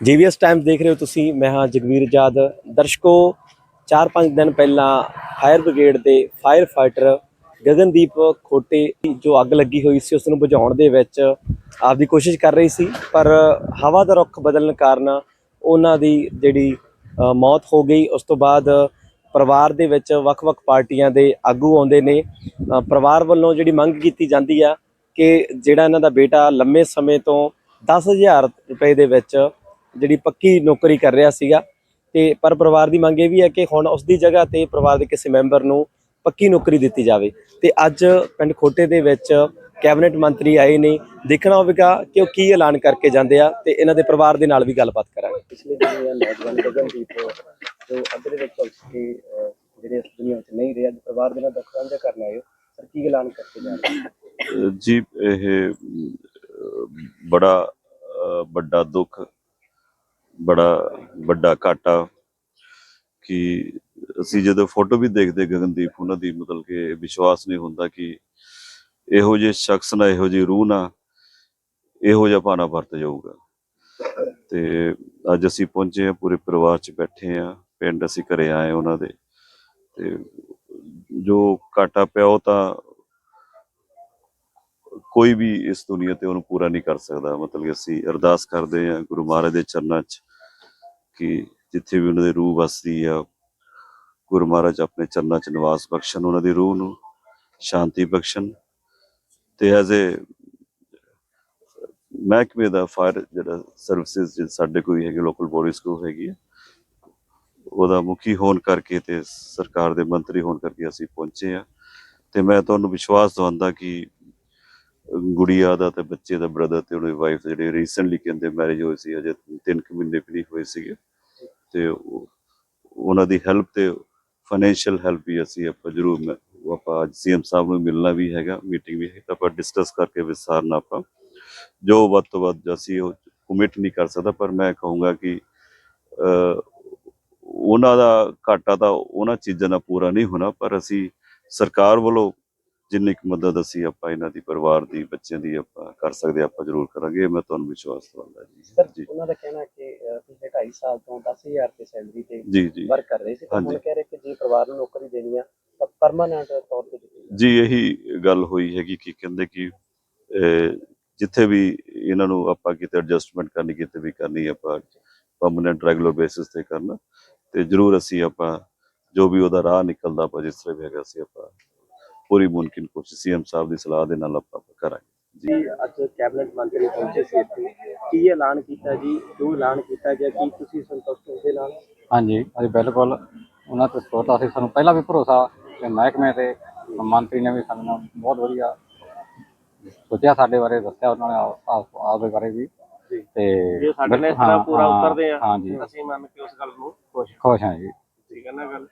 ਜੀਵੀਐਸ Times ਦੇਖ ਰਹੇ ਹੋ ਤੁਸੀਂ, ਮੈਂ ਹਾਂ ਜਗਵੀਰ ਜਾਦ। ਦਰਸ਼ਕੋ 4-5 ਦਿਨ ਪਹਿਲਾਂ ਫਾਇਰ ਬ੍ਰਿਗੇਡ ਦੇ ਫਾਇਰ ਫਾਈਟਰ ਗਗਨਦੀਪ ਖੋਟੇ ਦੀ ਜੋ ਅੱਗ ਲੱਗੀ ਹੋਈ ਸੀ, ਉਸ ਨੂੰ ਬੁਝਾਉਣ ਦੇ ਵਿੱਚ ਆਪਦੀ ਕੋਸ਼ਿਸ਼ ਕਰ ਰਹੀ ਸੀ, ਪਰ ਹਵਾ ਦਾ ਰੁੱਖ ਬਦਲਣ ਕਾਰਨ ਉਹਨਾਂ ਦੀ ਜਿਹੜੀ ਮੌਤ ਹੋ ਗਈ। ਉਸ ਤੋਂ ਬਾਅਦ ਪਰਿਵਾਰ ਦੇ ਵਿੱਚ ਵੱਖ-ਵੱਖ ਪਾਰਟੀਆਂ ਦੇ ਆਗੂ ਆਉਂਦੇ ਨੇ। ਪਰਿਵਾਰ ਵੱਲੋਂ ਜਿਹੜੀ ਮੰਗ ਕੀਤੀ ਜਾਂਦੀ ਆ ਕਿ ਜਿਹੜਾ ਇਹਨਾਂ ਦਾ ਬੇਟਾ ਲੰਮੇ ਸਮੇਂ ਤੋਂ 10000 ਰੁਪਏ ਦੇ ਵਿੱਚ ਜਿਹੜੀ ਪੱਕੀ ਨੌਕਰੀ ਕਰ ਰਿਹਾ ਸੀਗਾ। ਤੇ ਪਰ ਪਰਿਵਾਰ ਦੀ ਮੰਗ ਇਹ ਵੀ ਹੈ ਕਿ ਹੁਣ ਉਸ ਦੀ ਜਗ੍ਹਾ ਤੇ ਪਰਿਵਾਰ ਦੇ ਕਿਸੇ ਮੈਂਬਰ ਨੂੰ ਪੱਕੀ ਨੌਕਰੀ ਦਿੱਤੀ ਜਾਵੇ। ਤੇ ਅੱਜ ਪਿੰਡ ਖੋਟੇ ਦੇ ਵਿੱਚ ਕੈਬਨਿਟ ਮੰਤਰੀ ਆਏ ਨੇ। ਦੇਖਣਾ ਹੋਵੇਗਾ ਕਿ ਉਹ ਕੀ ਐਲਾਨ ਕਰਕੇ ਜਾਂਦੇ ਆ ਤੇ ਇਹਨਾਂ ਦੇ ਪਰਿਵਾਰ ਦੇ ਨਾਲ ਵੀ ਗੱਲਬਾਤ ਕਰਾਂਗੇ। ਪਿਛਲੇ ਦਿਨੀ ਇਹ ਨੌਜਵਾਨ ਗਗਨਦੀਪ ਜੋ ਦੇ ਵਿੱਚ ਕੇ ਜਿਹੜੇ ਇਸ ਦੁਨੀਆ ਵਿੱਚ ਨਹੀਂ ਰਹੇ ਅੱਜ ਪਰਿਵਾਰ ਦੇ ਨਾਲ ਦੁੱਖ ਸਾਂਝਾ ਕਰਨ ਆਏ ਹੋ। ਸਰ ਕੀ ਐਲਾਨ ਕਰਕੇ ਜਾ ਰਹੇ ਜੀ ਇਹ ਬੜਾ ਵੱਡਾ ਦੁੱਖ ਬੜਾ ਵੱਡਾ ਘਾਟਾ ਕਿ ਅਸੀਂ ਜਦੋਂ ਫੋਟੋ ਵੀ ਦੇਖਦੇ ਗਗਨਦੀਪ, ਉਹਨਾਂ ਦੀ ਮਤਲਬ ਕਿ ਵਿਸ਼ਵਾਸ ਨਹੀਂ ਹੁੰਦਾ ਕਿ ਇਹੋ ਜਿਹੇ ਸ਼ਖਸ ਨਾਲ, ਇਹੋ ਜਿਹੀ ਰੂਹ ਨਾਲ ਇਹੋ ਜਿਹਾ ਭਾਣਾ ਵਰਤ ਜਾਊਗਾ। ਤੇ ਅੱਜ ਅਸੀਂ ਪਹੁੰਚੇ ਆ ਪੂਰੇ ਪਰਿਵਾਰ ਚ ਬੈਠੇ ਆ ਪਿੰਡ ਅਸੀਂ ਘਰੇ ਆਏ ਉਹਨਾਂ ਦੇ। ਤੇ ਜੋ ਘਾਟਾ ਪਿਆ ਉਹ ਤਾਂ ਕੋਈ ਵੀ ਇਸ ਦੁਨੀਆ ਤੇ ਉਹਨੂੰ ਪੂਰਾ ਨਹੀਂ ਕਰ ਸਕਦਾ। ਮਤਲਬ ਅਸੀਂ ਅਰਦਾਸ ਕਰਦੇ ਹਾਂ ਗੁਰੂ ਮਹਾਰਾਜ ਦੇ ਚਰਨਾਂ 'ਚ ਕਿ ਜਿੱਥੇ ਵੀ ਉਹਨਾਂ ਦੀ ਰੂਹ ਵਸਦੀ ਆ, ਗੁਰੂ ਮਹਾਰਾਜ ਆਪਣੇ ਚਰਨਾਂ 'ਚ ਨਿਵਾਸ ਬਖਸ਼ਣ, ਉਹਨਾਂ ਦੀ ਰੂਹ ਨੂੰ ਸ਼ਾਂਤੀ ਬਖਸ਼ਣ। ਤੇ ਐਜ਼ ਏ ਮਹਿਕਮੇ ਦਾ ਫਾਇਰ ਜਿਹੜਾ ਸਰਵਿਸਿਜ਼ ਸਾਡੇ ਕੋਈ ਹੈਗੇ ਲੋਕਲ ਬੋਡੀਜ਼ ਕੋ ਹੈਗੀ ਹੈ ਉਹਦਾ ਮੁਖੀ ਹੋਣ ਕਰਕੇ ਤੇ ਸਰਕਾਰ ਦੇ ਮੰਤਰੀ ਹੋਣ ਕਰਕੇ ਅਸੀਂ ਪਹੁੰਚੇ ਆ ਤੇ ਮੈਂ ਤੁਹਾਨੂੰ ਵਿਸ਼ਵਾਸ ਦਵਾਉਂਦਾ ਕਿ ਗੁੜੀਆ ਦਾ ਤੇ ਬੱਚੇ ਦਾ ਬ੍ਰਦਰ ਤੇ ਉਹਦੀ ਵਾਈਫ ਜਿਹੜੇ ਰੀਸੈਂਟਲੀ ਕਹਿੰਦੇ ਮੈਰਿਜ ਹੋਈ ਸੀ, ਅਜੇ 3 ਕੁ ਮਹੀਨੇ ਵੀ ਨਹੀਂ ਹੋਏ ਸੀਗੇ। ਤੇ ਉਹਨਾਂ ਦੀ ਹੈਲਪ ਤੇ ਫਾਈਨੈਂਸ਼ੀਅਲ ਹੈਲਪ ਵੀ ਅਸੀਂ ਆਪਾਂ ਜ਼ਰੂਰ ਮੈਂ- ਉਹ ਆਪਾਂ ਅੱਜ ਸੀਐਮ ਸਾਹਿਬ ਨੂੰ ਮਿਲਣਾ ਵੀ ਹੈਗਾ ਮੀਟਿੰਗ ਵੀ ਹੈ ਤਾਂ ਆਪਾਂ ਡਿਸਕਸ ਕਰਕੇ ਵਿਸਥਾਰ ਨਾਲ ਆਪਾਂ ਜੋ ਵੱਧ ਤੋਂ ਵੱਧ ਅਸੀਂ ਉਹ ਕਮਿਟ ਨਹੀਂ ਕਰ ਸਕਦਾ, ਪਰ ਮੈਂ ਕਹੂੰਗਾ ਕਿ ਉਹਨਾਂ ਦਾ ਘਾਟਾ ਤਾਂ ਉਹਨਾਂ ਚੀਜ਼ਾਂ ਨਾਲ ਪੂਰਾ ਨਹੀਂ ਹੋਣਾ, ਪਰ ਅਸੀਂ ਸਰਕਾਰ ਵੱਲੋਂ ਜਿੰਨੀ ਕੁ ਮਦਦ ਅਸੀਂ ਆਪਾਂ ਇਹਨਾਂ ਦੀ ਪਰਿਵਾਰ ਦੀ ਬੱਚਿਆਂ ਦੀ ਆਪਾਂ ਕਰ ਸਕਦੇ ਆਪਾਂ ਜ਼ਰੂਰ ਕਰਾਂਗੇ। ਮੈਂ ਤੁਹਾਨੂੰ ਵਿਸ਼ਵਾਸ ਦਵਾਉਂਦਾ ਸਰ ਜੀ ਉਹਨਾਂ ਦਾ ਕਹਿਣਾ ਕਿ ਪਿਛਲੇ 2.5 ਸਾਲ ਤੋਂ 10000 ਤੇ ਸੈਲਰੀ ਤੇ ਵਰਕ ਕਰ ਰਹੇ ਸੀ। ਤਾਂ ਹੁਣ। ਕਹਿ ਰਹੇ ਕਿ ਜੇ ਪਰਿਵਾਰ ਨੂੰ ਨੌਕਰੀ ਦੇਣੀ ਆ ਤਾਂ ਪਰਮਾਨੈਂਟ ਤੌਰ ਤੇ। ਜੀ ਇਹੀ ਗੱਲ ਹੋਈ ਹੈਗੀ ਕਿ ਕਹਿੰਦੇ ਕਿ ਜਿੱਥੇ ਵੀ ਇਹਨਾਂ ਨੂੰ ਆਪਾਂ ਕਿਤੇ ਐਡਜਸਟਮੈਂਟ ਕਰਨੀ ਕਿਤੇ ਵੀ ਕਰਨੀ ਆਪਾਂ ਪਰਮਨੈਂਟ ਰੈਗੂਲਰ ਬੇਸਿਸ ਤੇ ਕਰਨਾ। ਤੇ ਜ਼ਰੂਰ ਅਸੀਂ ਆਪਾਂ ਜੋ ਵੀ ਉਹਦਾ ਰਾਹ ਨਿਕਲਦਾ ਆਪਾਂ ਜਿਸ ਤਰ੍ਹਾਂ ਵੀ ਹੈਗਾ ਅਸੀਂ ਆਪਾਂ ਪੂਰੀ ਮੁਮਕਿਨ ਕੋਸ਼ਿਸ਼ ਸੀਐਮ ਸਾਹਿਬ ਦੀ ਸਲਾਹ ਦੇ ਨਾਲ ਆਪਾਂ ਕਰਾਂਗੇ। ਜੀ। ਅੱਜ ਕੈਬਨਿਟ ਮੰਤਰੀ ਪਹੁੰਚੇ ਸੀ ਇੱਥੇ। ਕੀ ਐਲਾਨ ਕੀਤਾ ਜੀ? ਜੋ ਐਲਾਨ ਕੀਤਾ ਗਿਆ ਕੀ ਤੁਸੀਂ ਸੰਤੁਸ਼ਟ ਹੋ ਦੇ ਨਾਲ? ਹਾਂਜੀ ਅਸੀਂ ਬਿਲਕੁਲ। ਉਹਨਾਂ ਤੇ ਸਪੋਰਟ ਅਸੀਂ ਸਾਨੂੰ ਪਹਿਲਾਂ ਵੀ ਭਰੋਸਾ ਤੇ ਮਹਿਕਮੇ ਤੇ ਮੰਤਰੀ ਨੇ ਵੀ ਸਾਡੇ ਨਾਲ ਬਹੁਤ ਵਧੀਆ ਸੋਚਿਆ ਸਾਡੇ ਬਾਰੇ ਦੱਸਿਆ ਉਹਨਾਂ ਨੇ ਆਪ- ਆਪ- ਆਪਦੇ ਬਾਰੇ ਵੀ। ਜੀ। ਤੇ ਜੇ ਸਾਡੇ ਨਾਲ ਇਸ ਤਰ੍ਹਾਂ ਪੂਰਾ ਉਤਰਦੇ ਆ ਹਾਂਜੀ। ਅਸੀਂ ਮੰਨ ਕੇ ਉਸ ਗੱਲ ਨੂੰ ਖੁਸ਼ ਖੁਸ਼ ਹਾਂ ਜੀ। ਠੀਕ ਹੈ ਨਾ ਗੱਲ?